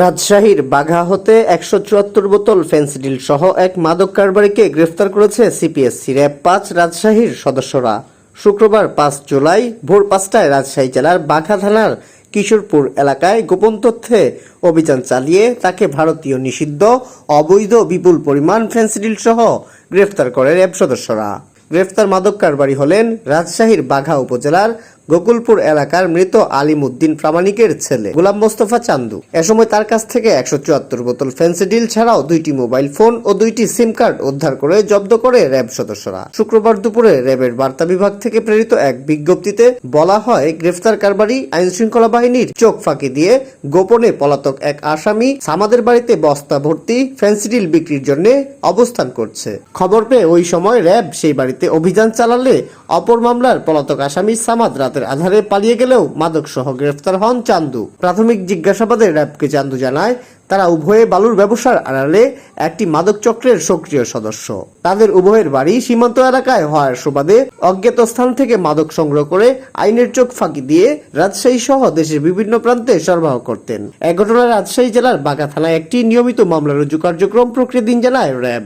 রাজশাহীর বাঘা হতে একশো চুয়াত্তর বোতল ফেন্সিডিল সহ এক মাদক কারবারিকে গ্রেফতার করেছে সিপিএসসি র্যাব পাঁচ রাজশাহীর সদস্যরা। শুক্রবার পাঁচ জুলাই ভোর পাঁচটায় রাজশাহী জেলার বাঘা থানার কিশোরপুর এলাকায় গোপন তথ্যে অভিযান চালিয়ে তাকে ভারতীয় নিষিদ্ধ, অবৈধ, বিপুল পরিমাণ ফেন্সিডিল সহ গ্রেফতার করে র্যাব সদস্যরা। গ্রেফতার মাদক কারবারি হলেন রাজশাহীর বাঘা উপজেলার গোকুলপুর এলাকার মৃত আলিম উদ্দিন প্রামাণিকের ছেলে গোলাম মোস্তফা চান্দু। এ সময় তার কাছ থেকে একশো চুয়াত্তর বোতল ফেন্সিডিল ছাড়াও দুইটি মোবাইল ফোন ও দুইটি সিম কার্ড উদ্ধার করে জব্দ করে র্যাব সদস্যরা। শুক্রবার দুপুরে র্যাবের বার্তা বিভাগ থেকে প্রেরিত এক বিজ্ঞপ্তিতে বলা হয় গ্রেফতার কারবারি আইন শৃঙ্খলা বাহিনীর চোখ ফাঁকি দিয়ে গোপনে পলাতক এক আসামি সামাদের বাড়িতে বস্তা ভর্তি ফেন্সিডিল বিক্রির জন্য অবস্থান করছে। খবর পেয়ে ওই সময় র্যাব সেই বাড়িতে অভিযান চালালে অপর মামলার পলাতক আসামি সামাদ রাতের আধারে পালিয়ে গেলেও মাদক সহ গ্রেফতার হন চান্দু। প্রাথমিক জিজ্ঞাসাবাদে র্যাবকে চান্দু জানায়, তারা উভয়ে বালুর ব্যবসার আড়ালে একটি মাদক চক্রের সক্রিয় সদস্য। তাদের উভয়ের বাড়ি সীমান্ত এলাকায় হওয়ার সুবাদে অজ্ঞাত স্থান থেকে মাদক সংগ্রহ করে আইনের চোখ ফাঁকি দিয়ে রাজশাহী সহ দেশের বিভিন্ন প্রান্তে সরবরাহ করতেন। এ ঘটনায় রাজশাহী জেলার বাগা থানায় একটি নিয়মিত মামলা রুজু কার্যক্রম প্রক্রিয়াধীন জানায় র্যাব।